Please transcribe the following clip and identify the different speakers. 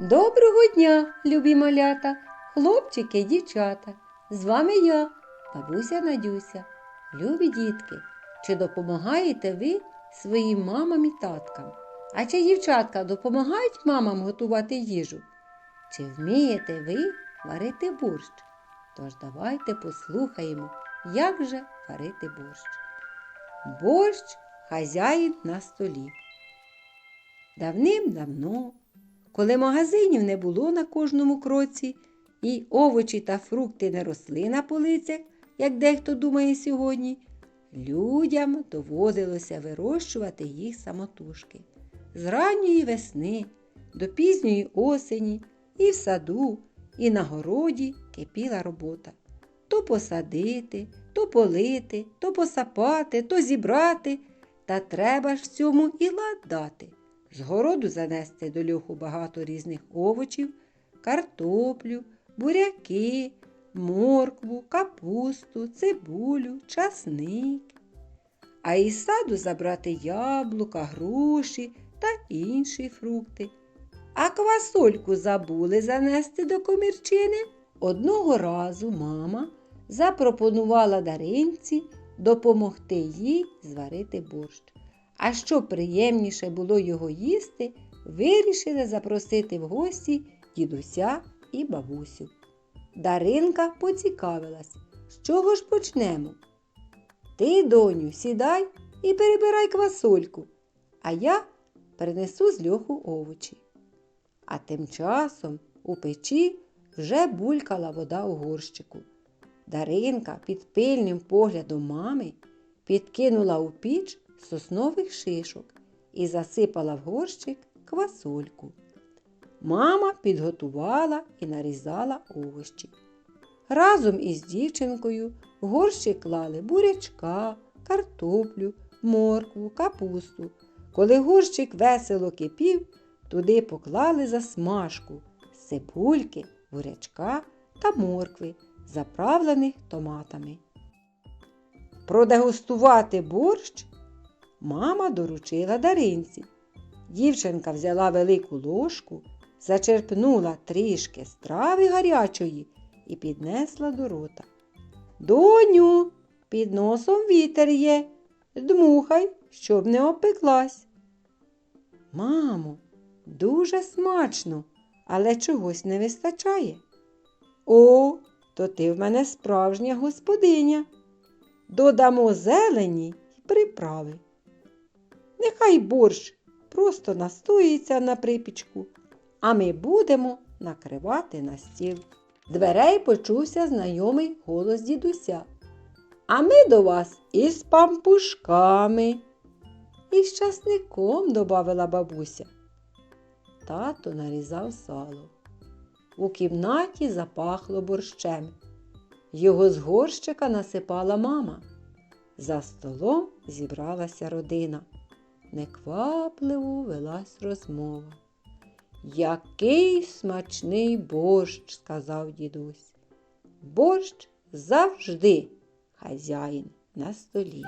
Speaker 1: Доброго дня, любі малята, хлопчики, дівчата. З вами я, бабуся Надюся. Любі дітки, чи допомагаєте ви своїм мамам і таткам? А чи дівчатка допомагають мамам готувати їжу? Чи вмієте ви варити борщ? Тож давайте послухаємо, як же варити борщ. Борщ хазяїн на столі. Давним-давно, коли магазинів не було на кожному кроці, і овочі та фрукти не росли на полицях, як дехто думає сьогодні, людям доводилося вирощувати їх самотужки. З ранньої весни до пізньої осені і в саду, і на городі кипіла робота. То посадити, то полити, то посапати, то зібрати, та треба ж цьому і лад дати. З городу занести до льоху багато різних овочів, картоплю, буряки, моркву, капусту, цибулю, часник. А із саду забрати яблука, груші та інші фрукти. А квасольку забули занести до комірчини. Одного разу мама запропонувала Даринці допомогти їй зварити борщ. А щоб приємніше було його їсти, вирішили запросити в гості дідуся і бабусю. Даринка поцікавилась, з чого ж почнемо? Ти, доню, сідай і перебирай квасольку, а я принесу з льоху овочі. А тим часом у печі вже булькала вода у горщику. Даринка під пильним поглядом мами підкинула у піч соснових шишок і засипала в горщик квасольку. Мама підготувала і нарізала овочі. Разом із дівчинкою в горщик клали бурячка, картоплю, моркву, капусту. Коли горщик весело кипів, туди поклали засмажку з цибульки, бурячка та моркви, заправлених томатами. Продегустувати борщ мама доручила Даринці. Дівчинка взяла велику ложку, зачерпнула трішки страви гарячої і піднесла до рота. Доню, під носом вітер є, дмухай, щоб не опеклась. Мамо, дуже смачно, але чогось не вистачає. О, то ти в мене справжня господиня. Додамо зелені й приправи. Нехай борщ просто настоїться на припічку, а ми будемо накривати на стіл. Дверей почувся знайомий голос дідуся. А ми до вас із пампушками. І з часником, добавила бабуся. Тато нарізав сало. У кімнаті запахло борщем. Його з горщика насипала мама. За столом зібралася родина. Неквапливо велась розмова. Який смачний борщ, сказав дідусь. Борщ завжди хазяїн на столі.